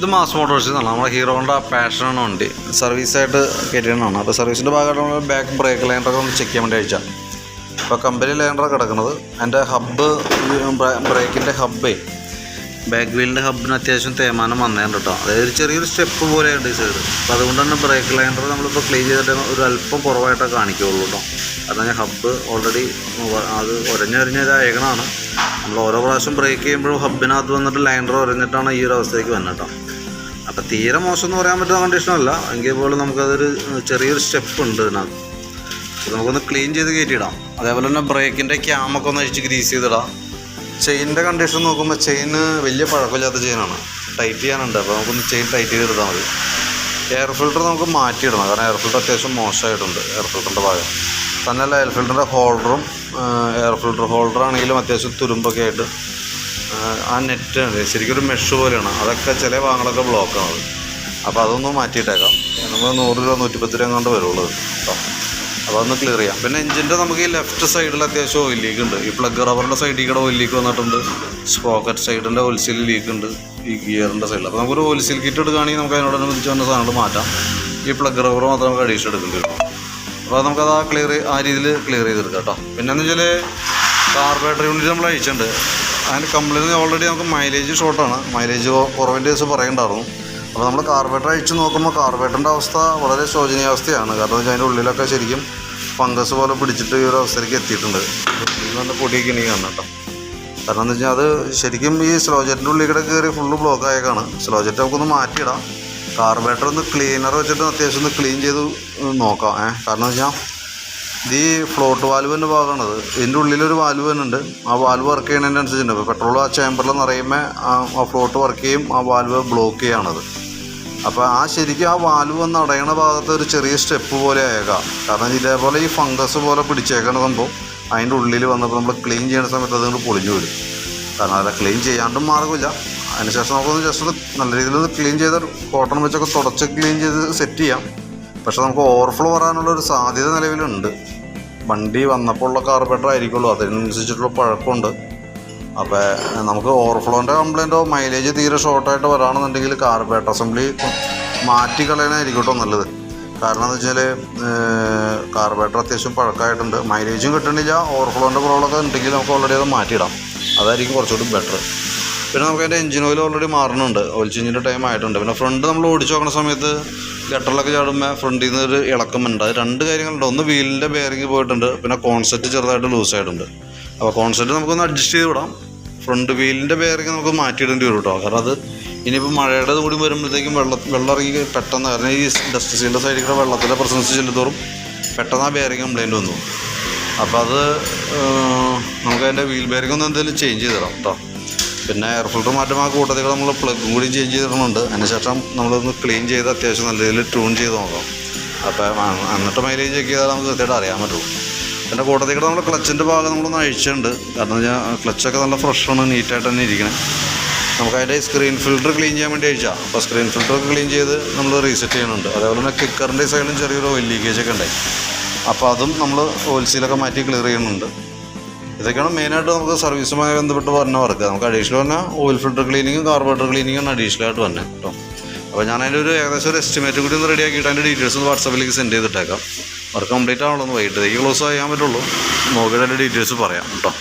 ഇത് mass Motors എന്നാണ് നമ്മുടെ ഹീറോയുടെ പാഷനാണ് വണ്ടി. സർവീസായിട്ട് കയറ്റിയതാണ് അപ്പോൾ സർവീസിന്റെ ഭാഗമായിട്ട് നമ്മൾ ബാക്ക് ബ്രേക്ക് ലൈനറൊക്കെ ഒന്ന് ചെക്ക് ചെയ്യാൻ വേണ്ടി അയച്ചാൽ അപ്പോൾ കമ്പനി ലൈനറാണ് കിടക്കുന്നത്. എന്റെ ഹബ്ബ് ബ്രേക്കിന്റെ ഹബ്ബേ ബാക്ക് വീലിന്റെ ഹബ്ബിന് അത്യാവശ്യം തേമാനം വന്നേണ്ട കേട്ടോ അതായത് ഒരു ചെറിയൊരു സ്റ്റെപ്പ് പോലെയുണ്ട് ഈ സൈഡ് അപ്പോൾ അതുകൊണ്ട് തന്നെ ബ്രേക്ക് ലൈനർ നമ്മളിപ്പോൾ ക്ലീൻ ചെയ്തിട്ട് ഒരു അല്പം കുറവായിട്ടേ കാണിക്കുകയുള്ളൂ കേട്ടോ ഞാൻ ഹബ്ബ് ഓൾറെഡി അത് അയകണമാണ് നമ്മൾ ഓരോ പ്രാവശ്യം ബ്രേക്ക് ചെയ്യുമ്പോഴും ഹബ്ബിനകത്ത് വന്നിട്ട് ലൈനർ ഒരഞ്ഞിട്ടാണ് ഈ ഒരു അവസ്ഥയ്ക്ക് വന്നത് കേട്ടോ അപ്പോൾ തീരെ മോശം എന്ന് പറയാൻ പറ്റുന്ന കണ്ടീഷനല്ല എങ്കിൽ പോലും നമുക്കതൊരു ചെറിയൊരു സ്റ്റെപ്പ് ഉണ്ട് ഇതിനകത്ത്. അപ്പോൾ നമുക്കൊന്ന് ക്ലീൻ ചെയ്ത് കയറ്റിയിടാം. അതേപോലെ തന്നെ ബ്രേക്കിന്റെ ക്യാമൊക്കെ ഒന്ന് അഴിച്ച് ഗ്രീസ് ചെയ്തിടാം. ചെയിനിന്റെ കണ്ടീഷൻ നോക്കുമ്പോൾ ചെയിന് വലിയ പഴക്കമില്ലാത്ത ചെയിനാണ് ടൈറ്റ് ചെയ്യാനുണ്ട്. അപ്പോൾ നമുക്കൊന്ന് ചെയിൻ ടൈറ്റ് ചെയ്തെടുത്താൽ മതി. എയർ ഫിൽറ്റർ നമുക്ക് മാറ്റിയിടണം. കാരണം എയർ ഫിൽറ്റർ അത്യാവശ്യം മോശമായിട്ടുണ്ട്. എയർ ഫിൽറ്ററിന്റെ ഭാഗം. തന്നെയല്ല എയർ ഫിൽറ്ററിന്റെ ഹോൾഡറും എയർ ഫിൽറ്റർ ഹോൾഡർ ആണെങ്കിലും അത്യാവശ്യം തുരുമ്പൊക്കെ ആയിട്ട് ആ, നെറ്റ് ശരിക്കും മെഷ് പോലെയാണ്. അതൊക്കെ ചില ഭാഗങ്ങളൊക്കെ ബ്ലോക്കാണ് അപ്പോൾ അതൊന്ന് മാറ്റിയിട്ടേക്കാം. നമ്മൾ നൂറ് രൂപ നൂറ്റിപ്പത്ത് രൂപ കൊണ്ട് വരുള്ളൂ കേട്ടോ അപ്പോൾ അതൊന്ന് ക്ലിയർ ചെയ്യാം. പിന്നെ എഞ്ചിന്റെ നമുക്ക് ഈ ലെഫ്റ്റ് സൈഡിൽ അത്യാവശ്യം ഓയിൽ ലീക്ക് ഉണ്ട്. ഈ പ്ലഗ് റബ്ബറിന്റെ സൈഡിൽ കൂടെ ഓയിൽ ലീക്ക് വന്നിട്ടുണ്ട്. സ്പോക്കറ്റ് സൈഡിന്റെ ഓയിൽ സീൽ ലീക്ക് ഉണ്ട്. ഈ ഗിയറിന്റെ സൈഡിൽ അപ്പോൾ നമുക്കൊരു ഓയിൽ സീൽ കിറ്റ് എടുക്കുകയാണെങ്കിൽ നമുക്ക് അതിനോടനുബന്ധിച്ച് വന്ന സാധനങ്ങൾ മാറ്റാം. ഈ പ്ലഗ് റബ്ബർ മാത്രം നമുക്ക് അഡീഷൻ എടുക്കേണ്ടി വരും. അപ്പോൾ നമുക്കത് ആ ക്ലിയർ ആ രീതിയിൽ ക്ലിയർ ചെയ്തെടുക്കാം കേട്ടോ പിന്നെന്ന് വെച്ചാൽ കാർബറേറ്റർ യൂണിറ്റ് നമ്മൾ അയച്ചിട്ടുണ്ട്. അതിന് കംപ്ലൈന്റ് ഓൾറെഡി നമുക്ക് മൈലേജ് ഷോർട്ടാണ് മൈലേജ് കുറവിന്റെ ദിവസം പറയണ്ടായിരുന്നു. അപ്പോൾ നമ്മൾ കാർബേറ്റർ അഴിച്ച് നോക്കുമ്പോൾ കാർബേറ്ററിന്റെ അവസ്ഥ വളരെ ശോചനീയാവസ്ഥയാണ്. കാരണം വെച്ചാൽ അതിന്റെ ഉള്ളിലൊക്കെ ശരിക്കും ഫംഗസ് പോലെ പിടിച്ചിട്ട് ഈ ഒരു അവസ്ഥയിലേക്ക് എത്തിയിട്ടുണ്ട്. നല്ല പൊടിയൊക്കെ ഇനി കാണണം കേട്ടോ. കാരണം എന്ന് വെച്ചാൽ അത് ശരിക്കും ഈ സ്ലോ ജെറ്റിന്റെ ഉള്ളിൽ കൂടെ കയറി ഫുള്ള് ബ്ലോക്ക് ആയേക്കാണ്. സ്ലോ ജെറ്റ് നമുക്കൊന്ന് മാറ്റിയിടാം. കാർബേറ്റർ ഒന്ന് ക്ലീനർ വെച്ചിട്ട് അത്യാവശ്യം ഒന്ന് ക്ലീൻ ചെയ്ത് നോക്കാം. ഏഹ് കാരണം എന്ന് വെച്ചാൽ ഇത് ഈ ഫ്ലോട്ട് വാൽവിന്റെ ഭാഗമാണത് ഇതിന്റെ ഉള്ളിലൊരു വാൽവ് തന്നെ ഉണ്ട് ആ വാൽവ് വർക്ക് ചെയ്യുന്നതിനനുസരിച്ചുണ്ട് ഇപ്പോൾ പെട്രോൾ ആ ചേമ്പറിൽ നിറയുമ്പോൾ ആ ഫ്ലോട്ട് വർക്ക് ചെയ്യും ആ വാൽവ് ബ്ലോക്ക് ചെയ്യാണത് അപ്പോൾ ആ ശരിക്കും ആ വാൽവ് വന്ന് അടയണ ഭാഗത്ത് ഒരു ചെറിയ സ്റ്റെപ്പ് പോലെ ആയേക്കാം. കാരണം ഇതേപോലെ ഈ ഫംഗസ് പോലെ പിടിച്ചേക്കണ സംഭവം അതിന്റെ ഉള്ളിൽ വന്നപ്പോൾ നമ്മൾ ക്ലീൻ ചെയ്യുന്ന സമയത്ത് അതുകൊണ്ട് പൊളിഞ്ഞു വരും കാരണം അതെ ക്ലീൻ ചെയ്യാണ്ടും മാർഗമില്ല. അതിനുശേഷം നമുക്കൊന്ന് ജസ്റ്റ് നല്ല രീതിയിൽ ക്ലീൻ ചെയ്ത് കോട്ടൺ വെച്ചൊക്കെ തുടച്ച് ക്ലീൻ ചെയ്ത് സെറ്റ് ചെയ്യാം. പക്ഷേ നമുക്ക് ഓവർഫ്ലോ വരാനുള്ള ഒരു സാധ്യത നിലവിലുണ്ട്. വണ്ടി വന്നപ്പോൾ ഉള്ള കാർബറേറ്റർ ആയിരിക്കുള്ളൂ. അതിനനുസരിച്ചിട്ടുള്ള പഴക്കമുണ്ട്. അപ്പോൾ നമുക്ക് ഓവർഫ്ലോന്റെ കംപ്ലയിന്റോ മൈലേജ് തീരെ ഷോർട്ടായിട്ട് വരാണെന്നുണ്ടെങ്കിൽ കാർബറേറ്റർ അസംബ്ലി മാറ്റി കളയണമായിരിക്കും കേട്ടോ നല്ലത്. കാരണം എന്ന് വെച്ചാൽ കാർബറേറ്റർ അത്യാവശ്യം പഴക്കമായിട്ടുണ്ട്. മൈലേജും കിട്ടണില്ല ഓവർഫ്ലോന്റെ പ്രോബ്ലമൊക്കെ ഉണ്ടെങ്കിൽ നമുക്ക് ഓൾറെഡി അത് മാറ്റിയിടാം. അതായിരിക്കും കുറച്ചുകൂടി ബെറ്റർ പിന്നെ നമുക്ക് അതിന്റെ എഞ്ചിൻ ഓയിൽ ഓൾറെഡി മാറുന്നുണ്ട് ഓയിൽ ചേഞ്ചിന്റെ ടൈം ആയിട്ടുണ്ട്. പിന്നെ ഫ്രണ്ട് നമ്മൾ ഓടിച്ച് നോക്കുന്ന സമയത്ത് ഗട്ടറിലൊക്കെ ചാടുമ്പോൾ ഫ്രണ്ടിൽ നിന്ന് ഒരു ഇളക്കമുണ്ട്. അത് രണ്ട് കാര്യങ്ങളുണ്ട്. ഒന്ന് വീലിന്റെ ബെയറിങ് പോയിട്ടുണ്ട്. പിന്നെ കോൺസെപ്റ്റ് ചെറുതായിട്ട് ലൂസായിട്ടുണ്ട് അപ്പോൾ കോൺസെപ്റ്റ് നമുക്കൊന്ന് അഡ്ജസ്റ്റ് ചെയ്ത് വിടാം ഫ്രണ്ട് വീലിന്റെ ബെയറിങ് നമുക്ക് മാറ്റിയിടേണ്ടി വരും കേട്ടോ കാരണം അത് ഇനിയിപ്പോൾ മഴയുടെ കൂടി വരുമ്പോഴത്തേക്കും വെള്ളം വെള്ളം ഇറങ്ങി പെട്ടെന്ന് കാരണം ഈ ഡസ്റ്റ് സീലിന്റെ സൈഡിൽ കൂടെ വെള്ളത്തിന്റെ പ്രസൻസ് ചെല്ലുന്നതോറും പെട്ടെന്ന് ആ ബെയറിങ് കംപ്ലൈന്റ് വന്നു. അപ്പോൾ അത് നമുക്ക് അതിന്റെ വീൽ ബെയറിംഗ് ഒന്ന് എന്തെങ്കിലും ചേഞ്ച് ചെയ്ത് തരാം കേട്ടോ പിന്നെ എയർ ഫിൽറ്റർ മാറ്റം ആ കൂട്ടത്തിൽ നമ്മൾ പ്ലഗും കൂടി ചേഞ്ച് ചെയ്തിടുന്നുണ്ട്. അതിനുശേഷം നമ്മളൊന്ന് ക്ലീൻ ചെയ്ത് അത്യാവശ്യം നല്ല രീതിയിൽ ട്യൂൺ ചെയ്ത് നോക്കാം അപ്പോൾ ആ- എന്നിട്ട് മൈലേജ് ചെക്ക് ചെയ്താൽ നമുക്ക് കൃത്യമായിട്ട് അറിയാൻ പറ്റുള്ളൂ. പിന്നെ കൂട്ടത്തിൽ കൂടെ നമ്മൾ ക്ലച്ചിന്റെ ഭാഗം നമ്മളൊന്ന് അഴിച്ചിട്ടുണ്ട്. കാരണം വെച്ചാൽ ക്ലച്ചൊക്കെ നല്ല ഫ്രഷാണ് നീറ്റായിട്ട് തന്നെ ഇരിക്കണേ. നമുക്ക് അതിന്റെ സ്ക്രീൻ ഫിൽറ്റർ ക്ലീൻ ചെയ്യാൻ വേണ്ടി അഴിച്ചാൽ അപ്പോൾ സ്ക്രീൻ ഫിൽറ്റർ ക്ലീൻ ചെയ്ത് നമ്മൾ റീസെറ്റ് ചെയ്യുന്നുണ്ട്. അതേപോലെ തന്നെ കിക്കറിന്റെ സൈഡിലും ചെറിയൊരു ഓയിൽ ലീക്കേജ് ഒക്കെ ഉണ്ടായി. അപ്പോൾ അതും നമ്മൾ ഓയിൽ സീലൊക്കെ മാറ്റി ക്ലിയർ ചെയ്യുന്നുണ്ട്. ഇതൊക്കെയാണ് മെയിനായിട്ട് നമുക്ക് സർവീസുമായി ബന്ധപ്പെട്ട് പറഞ്ഞ വർക്ക് നമുക്ക് അഡീഷണൽ പറഞ്ഞാൽ ഓയിൽ ഫിൽട്ടർ ക്ലീനിങ്ങും കാർബറേറ്റർ ക്ലീനിങ്ങും അഡീഷണൽ ആയിട്ട് തന്നെ കേട്ടോ. അപ്പോൾ ഞാൻ അതിന്റെ ഒരു ഏകദേശം ഒരു എസ്റ്റിമേറ്റ് കൂടി ഒന്ന് റെഡി ആക്കിയിട്ട് അതിന്റെ ഡീറ്റെയിൽസ് ഒന്ന് വാട്സപ്പിലേക്ക് സെൻഡ് ചെയ്തിട്ടേക്കാം. വർക്ക് കംപ്ലീറ്റ് ഒന്ന് വൈകിട്ടേക്ക് ക്ലോസ് ചെയ്യാൻ പറ്റുള്ളൂ. നോക്കിയിട്ട് അതിന്റെ ഡീറ്റെയിൽസ് പറയാം കേട്ടോ.